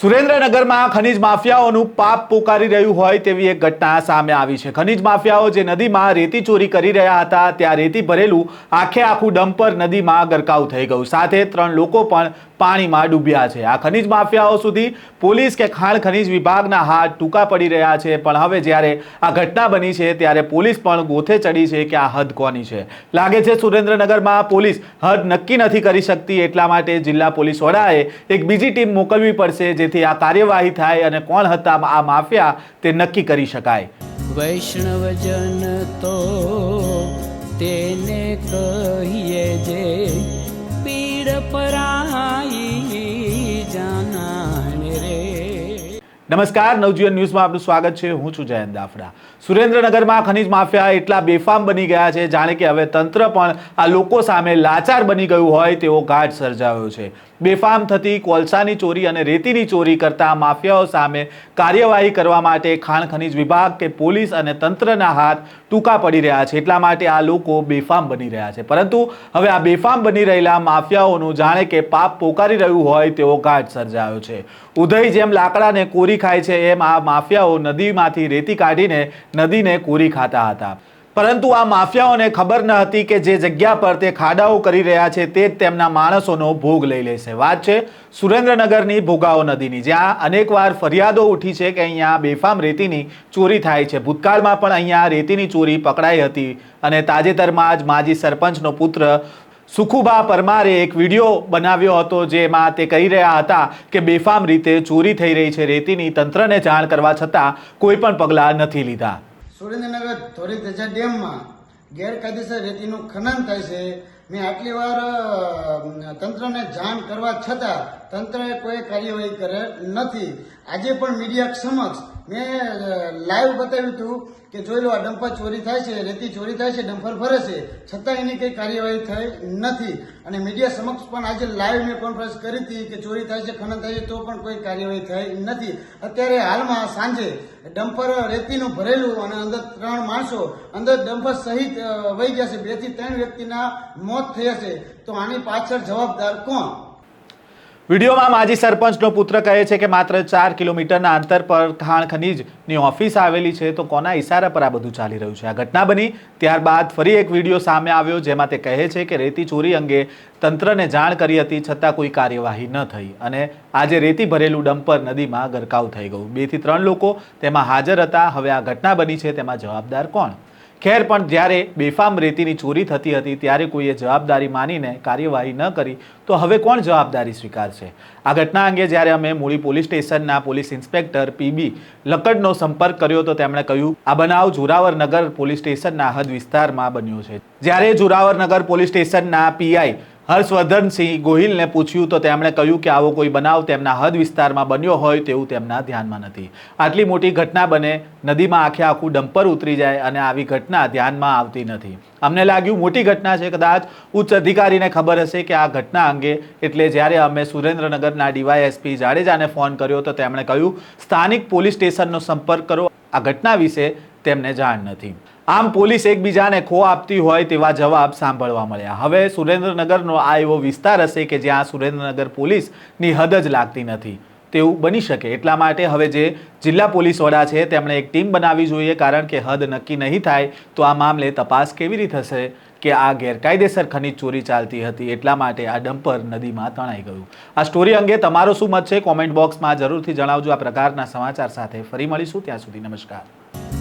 સુરેન્દ્રનગરમાં ખનીજ માફિયાઓનું પાપ પોકારી રહ્યું હોય તેવી એક ઘટના સામે આવી છે. ખનીજ માફિયાઓ જે નદીમાં રેતી ચોરી કરી રહ્યા હતા, ત્યાં રેતી ભરેલું આખે આખું ડમ્પર નદીમાં ગરકાવ થઈ ગયું. સાથે ત્રણ લોકો પણ પાણીમાં ડૂબ્યા છે. આ ખનીજ માફિયાઓ સુધી પોલીસ કે ખાણ ખનીજ વિભાગના હાથ ટૂંકા પડી રહ્યા છે. પણ હવે જ્યારે આ ઘટના બની છે, ત્યારે પોલીસ પણ ગોથે ચડી છે કે આ હદ કોની છે. લાગે છે સુરેન્દ્રનગરમાં પોલીસ હદ નક્કી નથી કરી શકતી, એટલા માટે જિલ્લા પોલીસ વડાએ એક બીજી ટીમ મોકલવી પડશે, જેથી આ કાર્યવાહી થાય અને કોણ હતા આ માફિયા તે નક્કી કરી શકાય. વૈષ્ણવજન તો તેને કહીએ નમસ્કાર, નવજીવન ન્યૂઝમાં આપનું સ્વાગત છે. હું છું જયંત દાફડા. સુરેન્દ્રનગરમાં ખનીજ માફિયા એટલા બેફામ બની ગયા છે, જાણે કે હવે તંત્ર પણ આ લોકો સામે લાચાર બની ગયું હોય તેવો ઘાટ સર્જાયો છે. બેફામ થતી કોલસાની ચોરી અને રેતીની ચોરી કરતા માફિયાઓ સામે કાર્યવાહી કરવા માટે ખાણ ખનીજ વિભાગ કે પોલીસ અને તંત્રના હાથ ટૂંકા પડી રહ્યા છે. એટલા માટે આ લોકો બેફામ બની રહ્યા છે. પરંતુ હવે આ બેફામ બની રહેલા માફિયાઓનું જાણે કે પાપ પોકારી રહ્યું હોય તેવો ઘાટ સર્જાયો છે. ઉદય જેમ લાકડાને કોરી ખાય છે એમ આ માફિયાઓ નદીમાંથી રેતી કાઢીને નદીને કોરી ખાતા હતા. પરંતુ આ માફિયાઓને ખબર ન હતી કે જે જગ્યા પર તે ખાડાઓ કરી રહ્યા છે તે જ તેમના માણસોનો ભોગ લઈ લેશે. વાત છે સુરેન્દ્રનગરની ભોગાવો નદીની, જ્યાં અનેકવાર ફરિયાદો ઉઠી છે કે અહીંયા બેફામ રેતીની ચોરી થાય છે. ભૂતકાળમાં પણ અહીંયા રેતીની ચોરી પકડાઈ હતી અને તાજેતરમાં જ માજી સરપંચનો પુત્ર સુખુબા પરમારે એક વીડિયો બનાવ્યો હતો જેમાં તે કહી રહ્યા હતા કે બેફામ રીતે ચોરી થઈ રહી છે. રેતીની તંત્રને જાણ કરવા છતાં કોઈ પણ પગલાં નથી લીધા. સુરેન્દ્રનગર ધોરી ધજા ડેમમાં ગેરકાયદેસર રેતીનું ખનન થાય છે. મેં આટલી વાર તંત્રને જાણ કરવા છતાં તંત્રએ કોઈ કાર્યવાહી કરે નથી. આજે પણ મીડિયા સમક્ષ મેં લાઈવ બતાવ્યું હતું કે જોઈ લો, આ ડમ્પર ચોરી થાય છે, રેતી ચોરી થાય છે ડમ્પર ભરે છે. છતાં એની કંઈ કાર્યવાહી થઈ નથી. અને મીડિયા સમક્ષ પણ આજે લાઈવ મેં કોન્ફરન્સ કરી હતી કે ચોરી થાય છે, ખનન થાય છે, તો પણ કોઈ કાર્યવાહી થઈ નથી. અત્યારે હાલમાં સાંજે ડમ્પર રેતીનું ભરેલું અને અંદર ત્રણ માણસો અંદર ડમ્પર સહિત વહી ગયા છે. બેથી ત્રણ વ્યક્તિના મોત થયા હશે તો આની પાછળ જવાબદાર કોણ? વિડીયોમાં માજી સરપંચનો પુત્ર કહે છે કે માત્ર ચાર કિલોમીટરના અંતર પર ખાણ ખનીજની ઓફિસ આવેલી છે, તો કોના ઇશારા પર આ બધું ચાલી રહ્યું છે? આ ઘટના બની ત્યારબાદ ફરી એક વીડિયો સામે આવ્યો જેમાં તે કહે છે કે રેતી ચોરી અંગે તંત્રને જાણ કરી હતી, છતાં કોઈ કાર્યવાહી ન થઈ. અને આજે રેતી ભરેલું ડમ્પર નદીમાં ગરકાવ થઈ ગયું. બેથી ત્રણ લોકો તેમાં હાજર હતા. હવે આ ઘટના બની છે, તેમાં જવાબદાર કોણ? ખેર, પણ જ્યારે બેફામ રેતીની ચોરી થતી હતી, ત્યારે કોઈએ જવાબદારી માનીને કાર્યવાહી ન કરી, તો હવે કોણ જવાબદારી સ્વીકારશે? આ ઘટના અંગે જ્યારે અમે મૂળી પોલીસ સ્ટેશનના પોલીસ ઇન્સ્પેક્ટર પીબી લકડનો સંપર્ક કર્યો, તો તેમણે કહ્યું, આ બનાવ જોરાવરનગર પોલીસ સ્ટેશનના હદ વિસ્તારમાં બન્યો છે. જ્યારે જોરાવરનગર પોલીસ સ્ટેશનના પીઆઈ હર્ષવર્ધનસિંહ ગોહિલને પૂછ્યું તો તેમણે કહ્યું કે આવો કોઈ બનાવ તેમના હદ વિસ્તારમાં બન્યો હોય તેવું તેમના ધ્યાનમાં નથી. આટલી મોટી ઘટના બને, નદીમાં આખે આખું ડમ્પર ઉતરી જાય અને આવી ઘટના ધ્યાનમાં આવતી નથી. અમને લાગ્યું મોટી ઘટના છે, કદાચ ઉચ્ચ અધિકારીને ખબર હશે કે આ ઘટના અંગે. એટલે જ્યારે અમે સુરેન્દ્રનગરના ડીવાયએસપી જાડેજાને ફોન કર્યો તો તેમણે કહ્યું, સ્થાનિક પોલીસ સ્ટેશનનો સંપર્ક કરો. આ ઘટના વિશે તેમને જાણ નથી. આમ પોલીસ એકબીજાને ખો આપતી હોય તેવા જવાબ સાંભળવા મળ્યા. હવે સુરેન્દ્રનગરનો આ એવો વિસ્તાર હશે કે જ્યાં સુરેન્દ્રનગર પોલીસની હદ જ લાગતી નથી. તેવું બની શકે. એટલા માટે હવે જે જિલ્લા પોલીસ વડા છે, તેમણે એક ટીમ બનાવવી જોઈએ, કારણ કે હદ નક્કી નહીં થાય, તો આ મામલે તપાસ કેવી રીતે થશે કે આ ગેરકાયદેસર ખનીજ ચોરી ચાલતી હતી? એટલા માટે આ ડમ્પર નદીમાં તણાઈ ગયું. આ સ્ટોરી અંગે તમારો શું મત છે? કોમેન્ટ બોક્સમાં જરૂરથી જણાવજો. આ પ્રકારના સમાચાર સાથે ફરી મળીશું. ત્યાં સુધી નમસ્કાર.